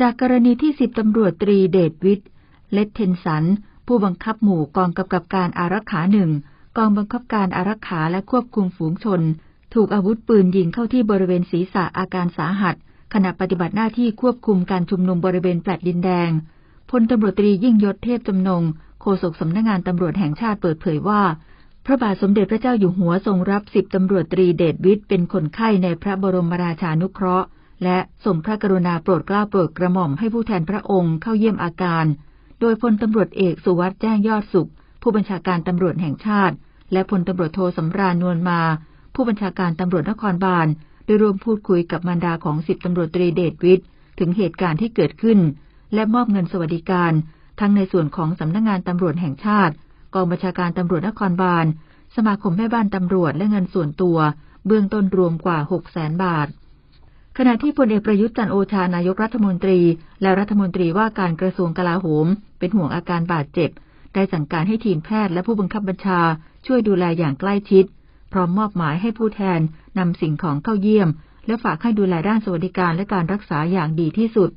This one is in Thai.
จากกรณีที่สิบตำรวจตรีเดชวิทย์ เลตเทนสัน ผู้บังคับหมู่กองกำกับการอารักขาหนึ่ง กองบังคับการอารักขาและควบคุมฝูงชน ถูกอาวุธปืนยิงเข้าที่บริเวณศีรษะอาการสาหัส ขณะปฏิบัติหน้าที่ควบคุมการชุมนุมบริเวณแฟลตดินแดง พลตำรวจตรียิ่งยศเทพจำนง โฆษกสำนักงงานตำรวจแห่งชาติเปิดเผยว่า พระบาทสมเด็จพระเจ้าอยู่หัวทรงรับสิบตำรวจตรีเดชวิทย์เป็นคนไข้ในพระบรมราชานุเคราะห์ และทรงพระกรุณาโปรดเกล้าโปรดกระหม่อมให้ผู้แทนพระองค์เข้าเยี่ยมอาการ โดยพลตำรวจเอกสุวัสด์แจ้งยอดสุข ผู้บัญชาการตำรวจแห่งชาติ และพลตำรวจโทสำราญนวลมา ผู้บัญชาการตำรวจนครบาลได้ร่วมพูดคุยกับมารดาของสิบตำรวจตรีเดชวิทย์ถึงเหตุการณ์ที่เกิดขึ้น และมอบเงินสวัสดิการ ทั้งในส่วนของสำนักงงานตำรวจแห่งชาติ กองบัญชาการตำรวจนครบาล สมาคมแม่บ้านตำรวจและเงินส่วนตัว เบื้องต้นรวมกว่า6แสนบาท ขณะที่พลเอกประยุทธ์จันโอชานายกรัฐมนตรี และรัฐมนตรีว่าการกระทรวงกลาโหม เป็นห่วงอาการบาดเจ็บ ได้สั่งการให้ทีมแพทย์และผู้บังคับบัญชา ช่วยดูแลอย่างใกล้ชิด พร้อมมอบหมายให้ผู้แทนนำสิ่งของเข้าเยี่ยม และฝากให้ดูแลด้านสวัสดิการและการรักษาอย่างดีที่สุด